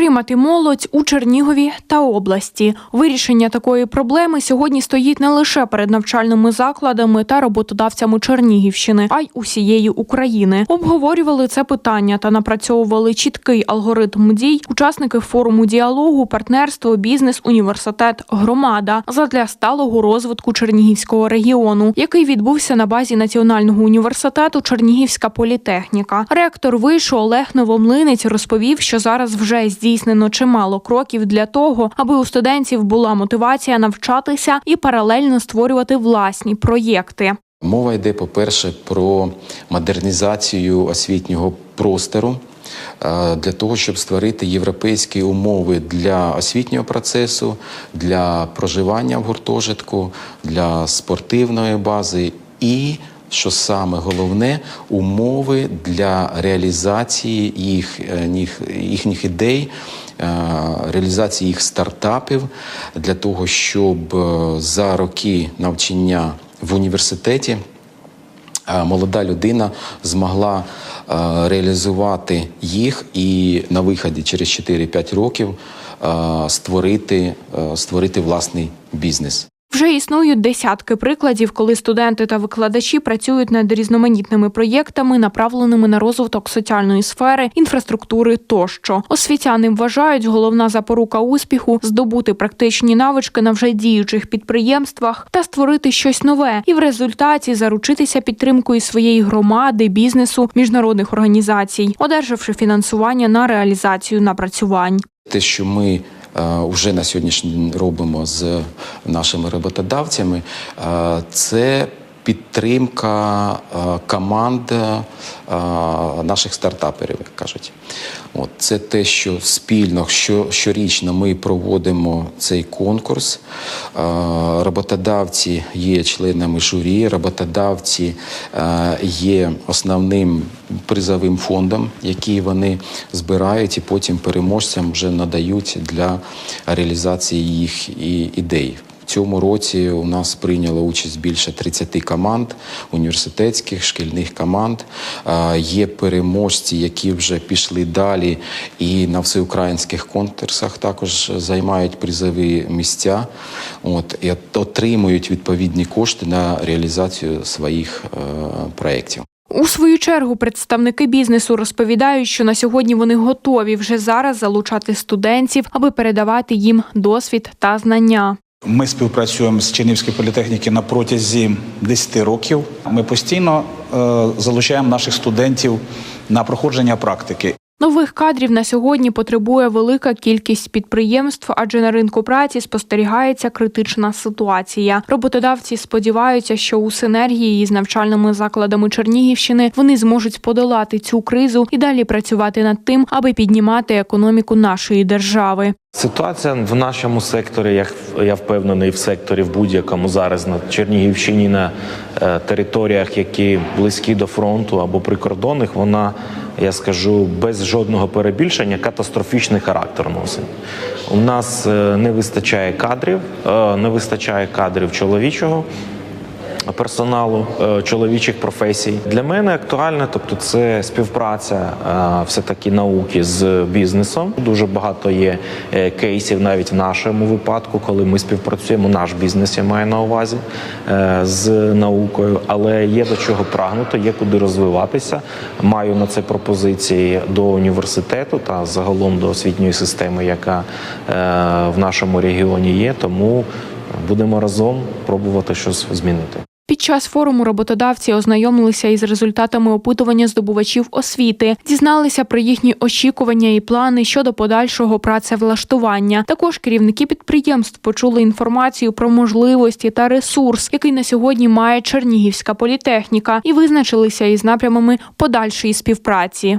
Підтримати молодь у Чернігові та області. Вирішення такої проблеми сьогодні стоїть не лише перед навчальними закладами та роботодавцями Чернігівщини, а й усієї України. Обговорювали це питання та напрацьовували чіткий алгоритм дій учасники форуму діалогу, партнерство, бізнес, університет, громада задля сталого розвитку Чернігівського регіону, який відбувся на базі Національного університету Чернігівська політехніка. Ректор вишу Олег Новомлинець розповів, що зараз вже здійснено чимало кроків для того, аби у студентів була мотивація навчатися і паралельно створювати власні проєкти. Мова йде, по-перше, про модернізацію освітнього простору е, для того, щоб створити європейські умови для освітнього процесу, для проживання в гуртожитку, для спортивної бази і, що саме головне, умови для реалізації їх, е, їх, їхніх ідей. е, Реалізації їх стартапів для того, щоб е, за роки навчання в університеті е, молода людина змогла е, реалізувати їх і на виході через 4-5 років е, створити, е, створити власний бізнес. Вже існують десятки прикладів, коли студенти та викладачі працюють над різноманітними проєктами, направленими на розвиток соціальної сфери, інфраструктури тощо. Освітяни вважають, головна запорука успіху здобути практичні навички на вже діючих підприємствах та створити щось нове, і в результаті заручитися підтримкою своєї громади, бізнесу, міжнародних організацій, одержавши фінансування на реалізацію напрацювань. Те, що ми вже на сьогоднішній день робимо з нашими роботодавцями, е, це підтримка е, команд е, наших стартаперів, як кажуть. От, це те, що спільно, що, щорічно ми проводимо цей конкурс. Е, Роботодавці є членами журі, роботодавці є основним призовим фондом, який вони збирають і потім переможцям вже надають для реалізації їх ідей. Цьому році у нас прийняло участь більше 30 команд університетських, шкільних команд. Е, Є переможці, які вже пішли далі і на всеукраїнських конкурсах також займають призові місця. От, і отримують відповідні кошти на реалізацію своїх е, проєктів. У свою чергу представники бізнесу розповідають, що на сьогодні вони готові вже зараз залучати студентів, аби передавати їм досвід та знання. Ми співпрацюємо з Чернівською політехніки на протязі 10 років. Ми постійно е, залучаємо наших студентів на проходження практики. Нових кадрів на сьогодні потребує велика кількість підприємств, адже на ринку праці спостерігається критична ситуація. Роботодавці сподіваються, що у синергії з навчальними закладами Чернігівщини вони зможуть подолати цю кризу і далі працювати над тим, аби піднімати економіку нашої держави. Ситуація в нашому секторі, як я впевнений, в секторі в будь-якому зараз на Чернігівщині на е, територіях, які близькі до фронту або прикордонних, вона, я скажу, без жодного перебільшення катастрофічний характер носить. У нас е, не вистачає кадрів, е, не вистачає кадрів чоловічого персоналу е, чоловічих професій. Для мене актуальне, тобто це співпраця е, все таки науки з бізнесом. Дуже багато є е, кейсів навіть в нашому випадку, коли ми співпрацюємо. Наш бізнес я маю на увазі з наукою, але є до чого прагнути, є куди розвиватися. Маю на це пропозиції до університету та загалом до освітньої системи, яка в нашому регіоні є. Тому будемо разом пробувати щось змінити. Під час форуму роботодавці ознайомилися із результатами опитування здобувачів освіти, дізналися про їхні очікування і плани щодо подальшого працевлаштування. Також керівники підприємств почули інформацію про можливості та ресурс, який на сьогодні має Чернігівська політехніка, і визначилися із напрямами подальшої співпраці.